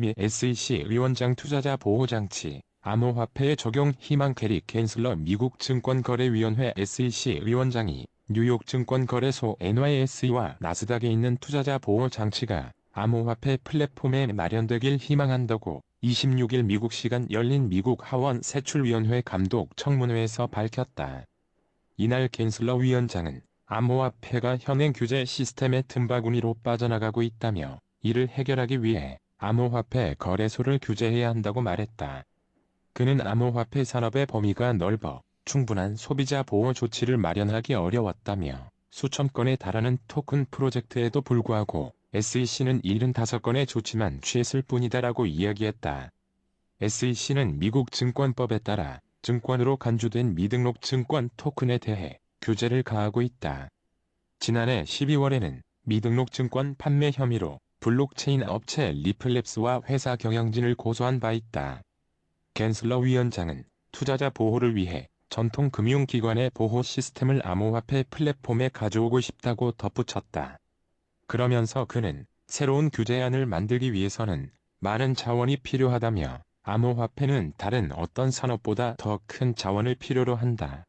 미 SEC 위원장 투자자 보호장치 암호화폐의 적용 희망 캐리 캔슬러 미국 증권거래위원회 SEC 위원장이 뉴욕 증권거래소 NYSE와 나스닥에 있는 투자자 보호 장치가 암호화폐 플랫폼에 마련되길 희망한다고 26일 미국 시간 열린 미국 하원 세출위원회 감독 청문회에서 밝혔다. 이날 겐슬러 위원장은 암호화폐가 현행 규제 시스템의 틈바구니로 빠져나가고 있다며 이를 해결하기 위해 암호화폐 거래소를 규제해야 한다고 말했다. 그는 암호화폐 산업의 범위가 넓어 충분한 소비자 보호 조치를 마련하기 어려웠다며 수천 건에 달하는 토큰 프로젝트에도 불구하고 SEC는 75건의 조치만 취했을 뿐이다라고 이야기했다. SEC는 미국 증권법에 따라 증권으로 간주된 미등록 증권 토큰에 대해 규제를 가하고 있다. 지난해 12월에는 미등록 증권 판매 혐의로 블록체인 업체 리플랩스와 회사 경영진을 고소한 바 있다. 겐슬러 위원장은 투자자 보호를 위해 전통 금융기관의 보호 시스템을 암호화폐 플랫폼에 가져오고 싶다고 덧붙였다. 그러면서 그는 새로운 규제안을 만들기 위해서는 많은 자원이 필요하다며 암호화폐는 다른 어떤 산업보다 더 큰 자원을 필요로 한다.